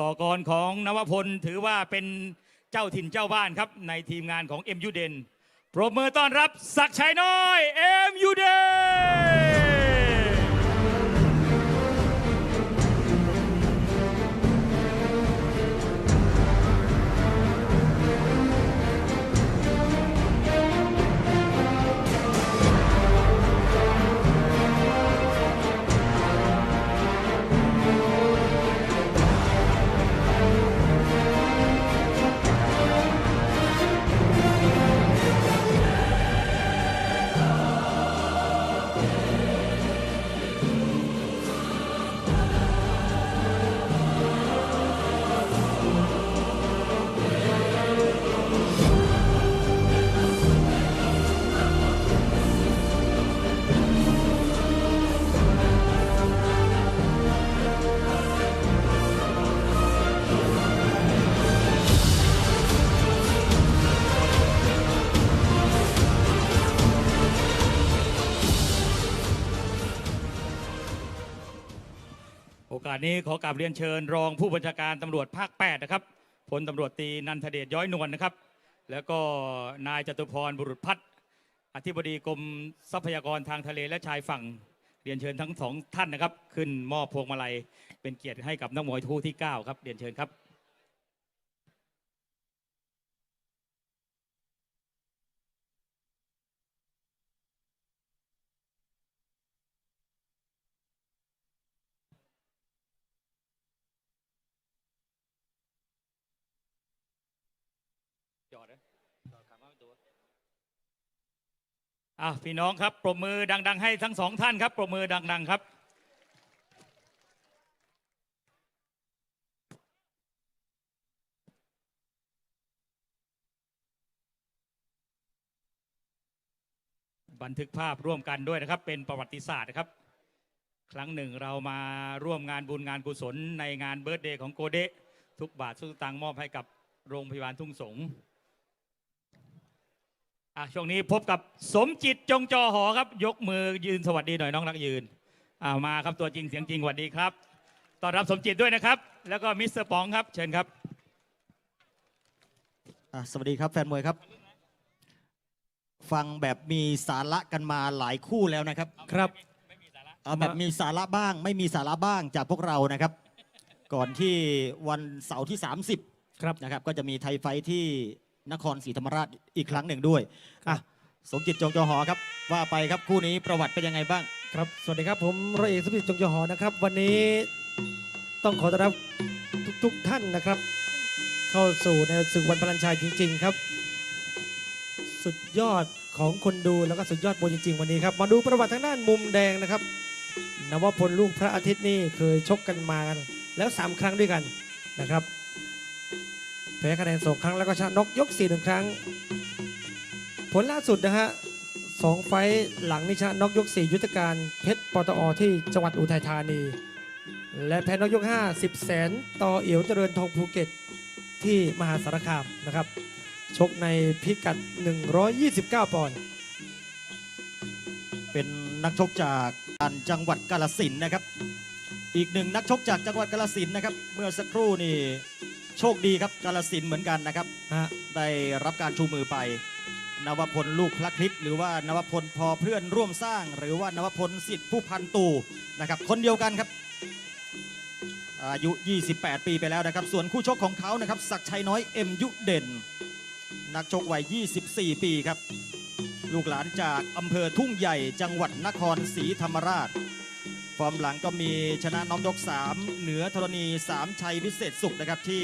ต่อกรของนวพลถือว่าเป็นเจ้าถิ่นเจ้าบ้านครับ ในทีมงานของเอ็มยูเดนปรบมือต้อนรับศักดิ์ชัยน้อยเอ็มยูเดน นี้ขอกราบเรียนเชิญ รองผู้บัญชาการตำรวจภาค 8 นะครับพลตำรวจตีนันทเดชย้อยนวลนะครับ แล้วก็นายจตุพรบุรุษพัฒน์อธิบดีกรมทรัพยากรทางทะเลและชายฝั่งเรียนเชิญทั้งสองท่านนะครับ ขึ้นมอบพวงมาลัยเป็นเกียรติให้กับนักมวยทู่ที่ 9 ครับเรียนเชิญครับ จอดนะจอดขามาตัว อะพี่น้องครับปรบมือดัง ๆ ให้ทั้งสองท่านครับปรบมือดัง ๆ ครับ บันทึกภาพร่วมกันด้วยนะครับ เป็นประวัติศาสตร์นะครับ ครั้งหนึ่งเรามาร่วมงานบุญงานกุศลในงานเบิร์ตเดย์ของโกเดะทุกบาททุกสตังค์มอบให้กับโรงพยาบาลทุ่งสง อะช่วงนี้พบกับสมจิตจงจอหอครับ ยกมือยืนสวัสดีหน่อยน้องรักยืนอ่ามาครับตัวจริงเสียงจริงสวัสดีครับต้อนรับสมจิตด้วยนะครับ แล้วก็มิสเตอร์ป๋องครับ เชิญครับอะสวัสดีครับแฟนมวยครับ ฟังแบบมีสาระกันมาหลายคู่แล้วนะครับครับเอาแบบมีสาระบ้าง ไม่มีสาระบ้างจากพวกเรานะครับ ก่อนที่วันเสาร์ที่ 30 ครับนะครับ ก็จะมีไทยไฟท์ที่ นครศรีธรรมราชอีกครั้งหนึ่งด้วยอะสมจิตจงจอหอครับว่าไปครับคู่นี้ประวัติเป็นยังไงบ้าง ครับ สวัสดีครับผมร้อยเอกสุพิตจงจอหอนะครับ วันนี้ต้องขอต้อนรับทุกๆท่านนะครับ เข้าสู่ในศึกวันพลันชัยจริง ๆ ครับ สุดยอดของคนดูแล้วก็สุดยอดมวยจริง ๆ วันนี้ครับ มาดูประวัติทางด้านมุมแดงนะครับนวพลลูกพระอาทิตย์นี่เคยชกกันมากันแล้ว 3 ครั้งด้วยกันนะครับ แพ้คะแนนสองครั้งแล้วก็ชนะนกยกสี่หนึ่งครั้ง ผลล่าสุดนะฮะสองไฟหลังนิชนะน็อกยก4ยุทธการเพชรปตอที่จังหวัดอุทัยธานี และแพ้น็อกยก5 10แสนต่อเอียวเจริญทองภูเก็ตที่มหาสารคามนะครับ ชกในพิกัด 129 ปอนด์เป็นนักชกจากจังหวัดกาลสินนะครับ อีกหนึ่งนักชกจากจังหวัดกาลสินนะครับ เมื่อสักครู่นี่ โชคดีครับกาลสินธุ์เหมือนกันนะครับ ฮะได้รับการชูมือไป นวพลลูกพระคลิป หรือว่านวพลพอเพื่อนร่วมสร้าง หรือว่านวพลสิทธิผู้พันตูนะครับคนเดียวกันครับอายุ 28 ปีไปแล้วนะครับ ส่วนคู่ชกของเขานะครับศักดิ์ชัยน้อยเอ็มยุเด่น นักชกวัย 24 ปีครับ ลูกหลานจากอำเภอทุ่งใหญ่จังหวัดนครศรีธรรมราช ฟอร์มหลังก็มีชนะน้องยก 3 เหนือธรณี 3 ชัยวิเศษสุขนะครับที่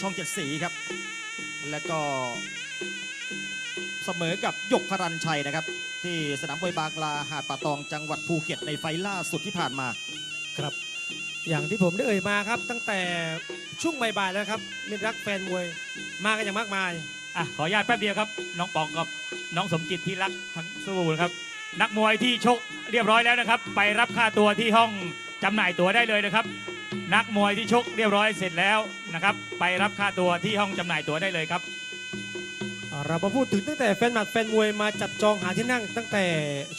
ช่องเจ็ดสีครับ และก็เสมอกับยกพรันชัยนะครับ ที่สนามมวยบางลาหาดป่าตองจังหวัดภูเก็ตในไฟล์ล่าสุดที่ผ่านมาครับ อย่างที่ผมได้เอ่ยมาครับ ตั้งแต่ช่วงบ่ายๆแล้วครับมิตรรักแฟนมวยมากันอย่างมากมาย อะขออนุญาตแป๊บเดียวครับ น้องป๋องกับน้องสมจิตที่รักทั้งสู้นะครับ นักมวยที่ชกเรียบร้อยแล้วนะครับ ไปรับค่าตัวที่ห้องจำหน่ายตั๋วได้เลยนะครับ นักมวยที่ชกเรียบร้อยเสร็จแล้วนะครับ ไปรับค่าตัวที่ห้องจำหน่ายตั๋วได้เลยครับอ่าเรามาพูดถึงตั้งแต่แฟนหมัดแฟนมวยมาจับจองหาที่นั่งตั้งแต่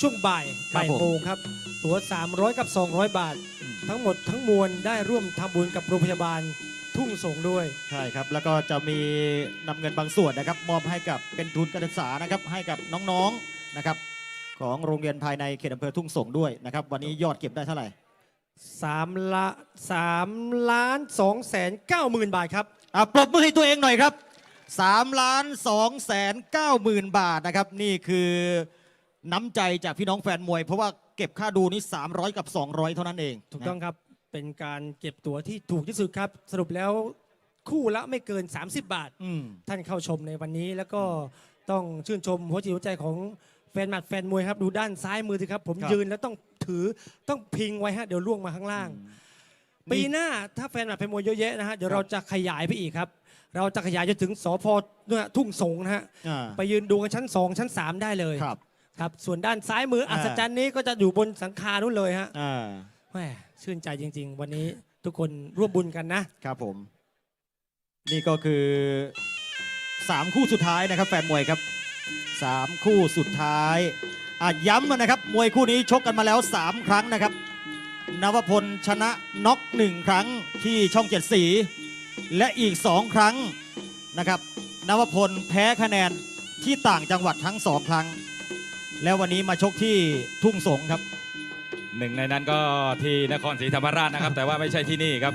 ช่วงบ่ายครับบ่ายผม โมงครับ ตั๋ว 300 กับ 200 บาททั้งหมดทั้งมวลได้ร่วมทำบุญกับโรงพยาบาลทุ่งสงด้วย ใช่ครับ แล้วก็จะมีนำเงินบางส่วนนะครับ มอบให้กับเป็นทุนการศึกษานะครับ ให้กับน้องๆนะครับ ของโรงเรียนภายในเขตอำเภอทุ่งสงด้วยนะครับ วันนี้ยอดเก็บได้เท่าไหร่3ละ3ล้าน2แสน9หมื่นบาทครับอะปรบมือให้ตัวเองหน่อยครับ3ล้าน2แสน9หมื่นบาทนะครับ นี่คือน้ำใจจากพี่น้องแฟนมวย เพราะว่าเก็บค่าดูนี่ 300 กับ 200 เท่านั้นเอง ถูกต้องครับเป็นการเก็บตั๋วที่ถูกที่สุดครับ สรุปแล้วคู่ละไม่เกิน 30 บาทอืมท่านเข้าชมในวันนี้แล้วก็ต้องชื่นชมหัวจิตหัวใจของ แฟนหมัดแฟนมวยครับดูด้านซ้ายมือสิครับ ผมครับ ยืนแล้วต้องถือต้องพิงไว้ฮะเดี๋ยวล่วงมาข้างล่าง ปีหน้าถ้าแฟนหมัดแฟนมวยเยอะแยะนะฮะเดี๋ยวเราจะขยายไปอีกครับ เราจะขยายจนถึงสพเนี่ยทุ่งสงนะฮะอ่าไปยืนดูกันชั้น 2 ชั้น 3 ได้เลยครับ ครับ ส่วนด้านซ้ายมืออัศจรรย์นี้ก็จะอยู่บนสังคานู้นเลยฮะอ่าแหมชื่นใจจริง ๆ วันนี้ทุกคนร่วมบุญกันนะครับผม นี่ก็คือสามคู่สุดท้ายนะครับ แฟนมวยครับ สามคู่สุดท้ายย้ำนะครับ มวยคู่นี้ชกกันมาแล้ว 3 ครั้งนะครับนวพลชนะน็อกหนึ่งครั้งที่ช่องเจ็ดสี และอีก 2 ครั้งนะครับนวพลแพ้คะแนนที่ต่างจังหวัดทั้งสองครั้ง แล้ววันนี้มาชกที่ทุ่งสงครับหนึ่งในนั้นก็ที่นครศรีธรรมราชนะครับ แต่ว่าไม่ใช่ที่นี่ครับ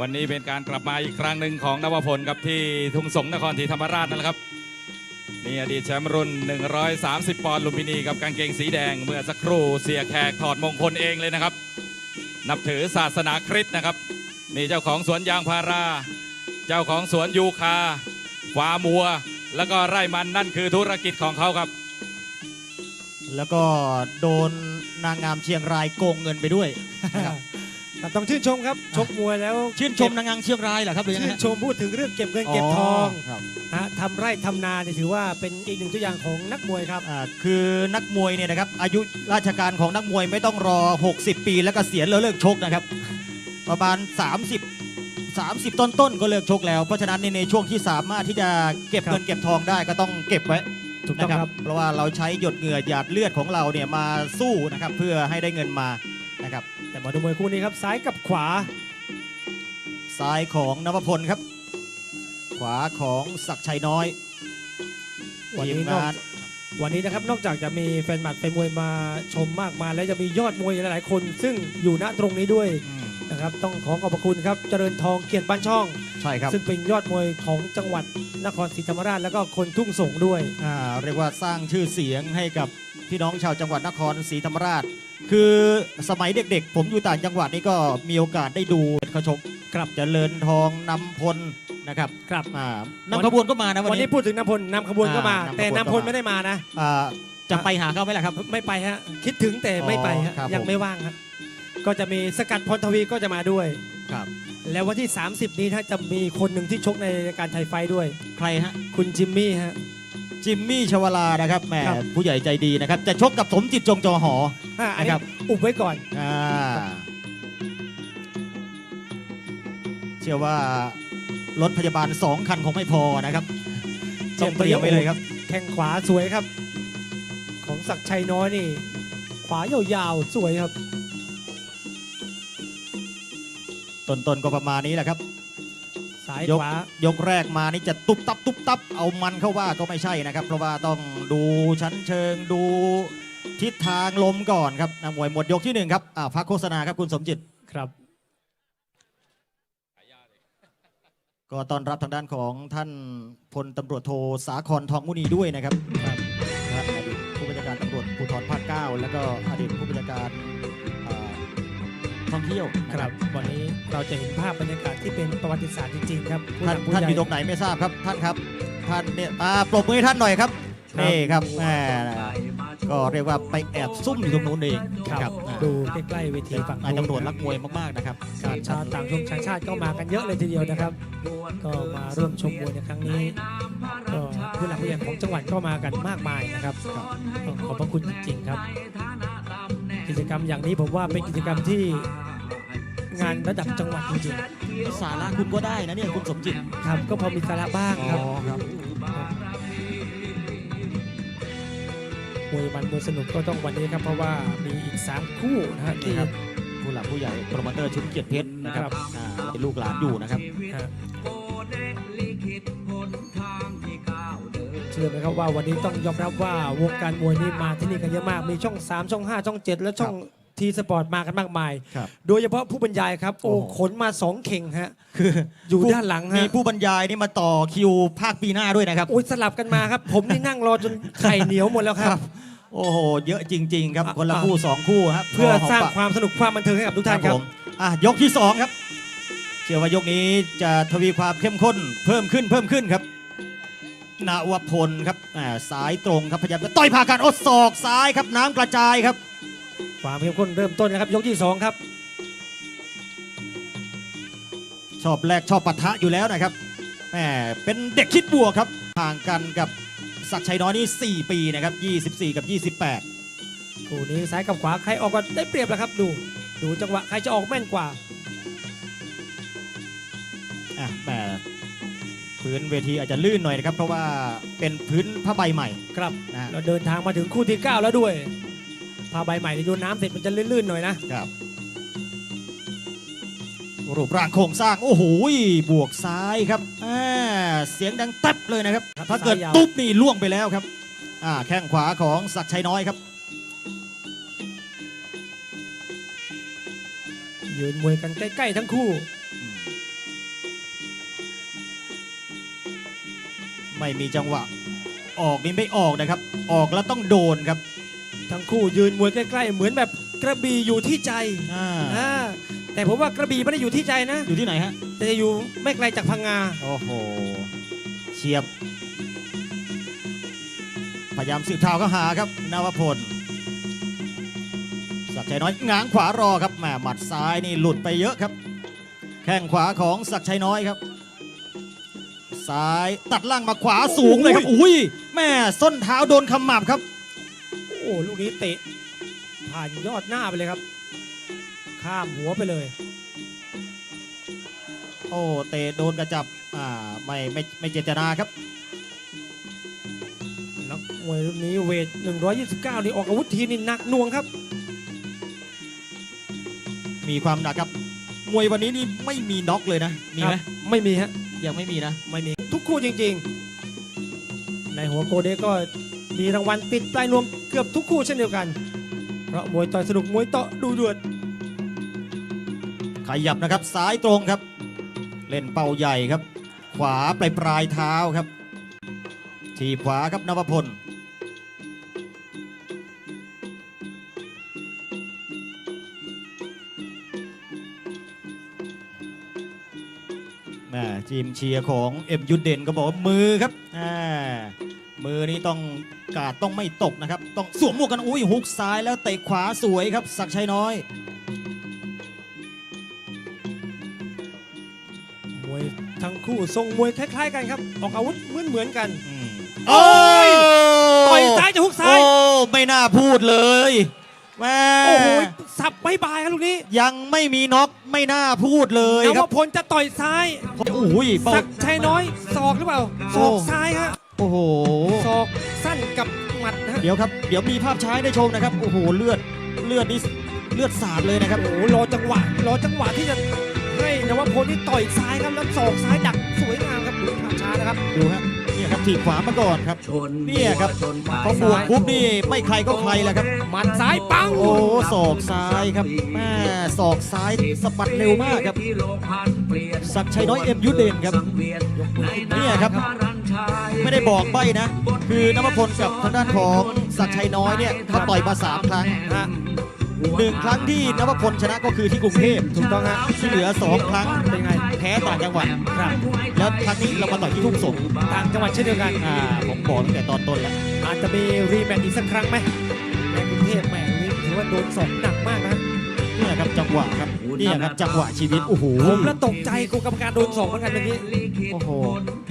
วันนี้เป็นการกลับมาอีกครั้งหนึ่งของนวพลครับที่ทุ่งสงนครศรีธรรมราชนั่นแหละครับ นี่อดีตแชมป์รุ่น 130 ปอนด์ลุมพินีกับกางเกงสีแดง เมื่อสักครู่เสียแขกถอดมงคลเองเลยนะครับ นับถือศาสนาคริสต์นะครับ นี่เจ้าของสวนยางพารา เจ้าของสวนยูคาฟาร์มัว แล้วก็ไร่มันนั่นคือธุรกิจของเขาครับ แล้วก็โดนนางงามเชียงรายโกงเงินไปด้วยนะครับ ครับต้องชื่นชมครับชกมวยแล้วชื่นชมนางงามเชียงรายเหรอครับหรือยังไงชื่นฮะ ชมพูดถึงเรื่องเก็บเงินเก็บทองครับนะทำไร่ทำนาเนี่ยถือว่าเป็นอีกหนึ่งตัวอย่างของนักมวยครับ อ่าคือนักมวยเนี่ยนะครับอายุราชการของนักมวยไม่ต้องรอ 60 ปีแล้วก็เสียณแล้วเลิกชกนะครับ ประมาณ 30 30ต้นๆก็เลิกชกแล้ว เพราะฉะนั้นในในช่วงที่สามารถที่จะเก็บครับ เงินเก็บทองได้ก็ต้องเก็บไว้ถูกต้องนะครับเพราะว่าเราใช้หยดเหงื่อหยาดเลือดของเราเนี่ยมาสู้นะครับเพื่อให้ได้เงินมานะครับแต่ มาดูมวยคู่นี้ครับซ้ายกับขวา ซ้ายของนวพลครับ ขวาของศักดิ์ชัยน้อยวันทีมนี้นอกงานวันนี้นะครับนอกจากจะมีแฟนหมัดแฟนมวยมาชมมากมายแล้วจะมียอดมวยหลายๆคน ซึ่งอยู่ณตรงนี้ด้วยอืมนะครับต้องขอขอบพระคุณครับเจริญทองเกียรติบ้านช่องใช่ครับซึ่งเป็นยอดมวยของจังหวัดนครศรีธรรมราชแล้วก็คนทุ่งสงด้วยอ่าเรียกว่าสร้างชื่อเสียงให้กับพี่น้องชาวจังหวัดนครศรีธรรมราช คือสมัยเด็กๆ ผมอยู่ต่างจังหวัดนี่ก็มีโอกาสได้ดูเขาชกครับเจริญทองนำพลนะครับครับอ่านำขบวนก็มานะวัวันนนี้นี้ พูดถึงนำพลนำขบวนก็มา อ่านำขบวนแต่นำพลก็มา ไม่ได้มานะ อ่าจะไปหาเขาไหมล่ะครับ ไม่ไปฮะคิดถึงแต่ไม่ไปฮะอ๋อครับ ยังผมไม่ว่างฮะก็จะมีสกัดพลทวีก็จะมาด้วย ครับ แล้ววันที่ 30 นี้ถ้าจะมีคนหนึ่งที่ชกในรายการไทยไฟท์ด้วย ใครฮะคุณจิมมี่ฮะ จิมมี่ชวลานะครับแหมครับ ผู้ใหญ่ใจดีนะครับ จะชกกับสมจิตจงจอหอ อะอันนะนี้ครับ อุบไว้ก่อน อ่าเชื่อว่ารถพยาบาลสองคันคงไม่พอนะครับต้องเตรียมไว้เลยครับ แข้งขวาสวยครับ ของศักดิ์ชัยน้อยนี่ ขวายาวๆ สวยครับ ต้นๆก็ประมาณนี้แหละครับสายยกขวายกแรกมานี่จะตุบตับตุบตับเอามันเข้าว่าก็ไม่ใช่นะครับ เพราะว่าต้องดูชั้นเชิงดูทิศทางลมก่อนครับนักมวยหมดยกที่หนึ่งครับอ่าพักโฆษณาครับคุณสมจิตครับ ก็ต้อนรับทางด้านของท่านพลตำรวจโทสาครทองมุนีด้วยนะครับครับนะอดีตผู้บัญชาการตำรวจภูธรภาคเก้าแล้วก็อดีตผู้บัญชาการอ่า ท่องเที่ยวนะครับวันนี้เราจะเห็นภาพบรรยากาศที่เป็นประวัติศาสตร์จริงๆครับผู้หท่านลักผู้ท่านใหอญ่ยู่ตรงไหนไม่ทราบครับท่านครับ ท่านเนี่ยอ่าปรบมือให้ท่านหน่อยครับครับนี่ครับแหมก็เรียกว่าไปแอบซุ่มอยู่ตรงนู้นเองครับอ่าดูใกล้ๆเวทีฝั่งนายตำรวจรักมวยมากๆนะครับการชาวต่างชงชาติชาติก็มากันเยอะเลยทีเดียวนะครับ ก็มาร่วมชมมวยในครั้งนี้ก็ผู้หลักผู้ใหญ่ของจังหวัดก็มากันมากมายนะครับต้องขอบพระคุณจริงๆครับ กิจกรรมอย่างนี้ผมว่าเป็นกิจกรรมที่งานระดับจังหวัดจริงสาระคุณก็ได้นะเนี่ยคุณสมจิตๆครับ ก็พอมีสาระบ้างครับครับมวยมันมวยสนุกก็ต้องวันนี้ครับ เพราะว่ามีอีก 3 คู่นะฮะที่ครับผู้หลักผู้ใหญ่โปรโมเตอร์ชุดเกียรติเพชรนะครับครับ อ่าเป็นลูกหลานอยู่นะครับ ฮะ เดินเชื่อไหมครับว่าวันนี้ต้องยอมรับว่าวงการมวยนี่มาที่นี่กันเยอะมาก มีช่อง 3 ช่อง 5 ช่อง 7 และช่องทีสปอร์ตมากันมากมาย ครับโดยเฉพาะผู้บรรยายครับ โอ้โอ้โห ขนมา2เข่งฮะ คืออยู่ด้านหลังมีฮะผู้บรรยายนี่มาต่อคิวภาคปีหน้าด้วยนะครับ โอ้ยสลับกันมาครับ ผมนี่นั่งรอจนไข่เหนียวหมดแล้วครับ โอ้โห เยอะจริง ๆ ครับ อะคนละอะ คู่สองคู่ครับเพื่อพหมสร้างปะความสนุกความบันเทิงให้กับทุกท่านครับผมอะยกที่สองครับ เชื่อว่ายกนี้จะทวีความเข้มข้นเพิ่มขึ้นเพิ่มขึ้นครับ นวพลครับอ่าสายตรงครับพยายามจะต่อยผ่าการอดศอกซ้ายครับน้ำกระจายครับความเข้มข้นเริ่มต้นนะครับยกที่ 2 ครับ ชอบแรกชอบปะทะอยู่แล้วนะครับแหมเป็นเด็กคิดบวกครับห่างกันกับศักดิ์ชัยน้อยนี่ 4 ปีนะครับ 24 กับ 28คู่นี้ซ้ายกับขวาใครออกก็ได้เปรียบแล้วครับดูดูจังหวะใครจะออกแม่นกว่าอะแหม พื้นเวทีอาจจะลื่นหน่อยนะครับ เพราะว่าเป็นพื้นผ้าใบใหม่ครับนะฮะเราเดินทางมาถึงคู่ที่ 9 แล้วด้วยผ้าใบใหม่ที่โยนน้ำเสร็จมันจะลื่นๆหน่อยนะครับรูปร่างโครงสร้าง โอ้โหบวกซ้ายครับอ่าเสียงดังตับเลยนะครับ ครับถ้าเกิดซ้ายยาว ตุ๊บนี่ล่วงไปแล้วครับอ่าแข้งขวาของศักดิ์ชัยน้อยครับ ยืนมวยกันใกล้ๆทั้งคู่ ไม่มีจังหวะ ออกนี่ไม่ออกนะครับ ออกแล้วต้องโดนครับ ทั้งคู่ยืนมวยใกล้ๆ เหมือนแบบกระบี่อยู่ที่ใจอ่าอ่าแต่ผมว่ากระบี่ไม่ได้อยู่ที่ใจนะ อยู่ที่ไหนฮะ แต่จะอยู่ไม่ไกลจากพังงา โอ้โห เฉียบ พยายามสืบเท้าก็หาครับนวพลศักดิ์ชัยน้อยง้างขวารอครับแหมหมัดซ้ายนี่หลุดไปเยอะครับ แข้งขวาของศักดิ์ชัยน้อยครับ ซ้าย ตัดล่างมาขวาสูงเลยครับอุ้ยแม่ส้นเท้าโดนขมับครับ โอ้ลูกนี้เตะ ผ่านยอดหน้าไปเลยครับ ข้ามหัวไปเลย โอ้เตะโดนกระจับอ่าไม่ไม่ไม่เจตนาครับนักมวยรุ่นนี้เวท 129 นี่ออกอาวุธทีนี่หนักหน่วงครับ มีความหนักครับ มวยวันนี้นี่ไม่มีน็อกเลยนะ มีไหมครับไม่มีฮะ ยังไม่มีนะ ไม่มีทุก คู่จริง ๆ ในหัวโกเดก็มีรางวัลติดปลายนวมเกือบทุกคู่เช่นเดียวกัน เพราะมวยต่อยสนุกมวยเตาะดูเดือดขยับนะครับซ้ายตรงครับ เล่นเป่าใหญ่ครับ ขวาปลายปลายเท้าครับ ทีขวาครับนวพล ทีมเชียร์ของเอ็มยุดเด่นก็บอกว่ามือครับอ่ามือนี้ต้องกาดต้องไม่ตกนะครับ ต้องสวมหมวกกันอุ้ยฮุกซ้ายแล้วเตะขวาสวยครับศักดิ์ชัยน้อย มวยทั้งคู่ทรงมวยคล้ายๆกันครับ ออกอาวุธเหมือนเหมือนๆกันโอ้ยต่อยซ้ายจะฮุกซ้าย โอ้ไม่น่าพูดเลยแม่โอ้โห สับบายบายครับลูกนี้ยังไม่มีน็อกไม่น่าพูดเลยนควรับพลจะต่อยซ้ายโอ้ยเป้า สักดิ์ชัยน้อยศอกหรือเปล่าศอกโอ้ ซ้ายฮะโอ้โห ศอกสั้นกับหมัดนะฮะเดี๋ยวครับ เดี๋ยวมีภาพช้าให้ได้ชมนะครับ โอ้โห เลือด เลือดนี่เลือดสาดเลยนะครับ โอ้โหรอจังหวะรอจังหวะที่จะให้นวพลนี่ต่อยซ้ายครับแล้วศอกซ้ายดักสวยงามครับดูภาพช้านะครับ ดูฮะเนี่ย ครับถีบขวามาก่อนครับชนเนี่ยครับชนปลายเขาบวกปุ๊บนี่ไม่ใครก็ใครแล้วครับหมัดซ้ายปังโอ้ศอกซ้ายครับแม่ศอกซ้ายสะบัดเร็วมากครับที่โลพันเปลี่ยนศักดิ์ชัยน้อยเอ็มยุทธเด่นครับสังเวียนในเนี่ยครับารันชัยไม่ได้บอกใบ้นะ คือนวพลกับทางด้านของศักดิ์ชัยน้อยเนี่ยเขาต่อยมาสามครั้งฮะ หนึ่งครั้งที่นวพลชนะก็คือที่กรุงเทพถูกต้องฮะที่เหลือสองครั้งเป็นไงแพ้ต่างจังหวัดครับแล้วครั้งนี้เรามาต่อยที่ทุ่งสงต่างจังหวัดเช่นเดียวกันอ่าผมบอกตั้งแต่ตอนต้นแล้วอาจจะมีรีแมตช์อีกสักครั้งไหมในกรุงเทพแหมนี่ถือว่าโดนสองหนักมากนะเนี่ยครับจังหวะครับเนี่ยครับจังหวะชีวิตโอ้โหผมแล้วตกใจกูกรรมการโดนสองเหมือนกันเมื่อกี้โอ้โห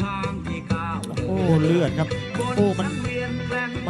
ทางที่ก้าวโอ้เลือดครับโอ้มัน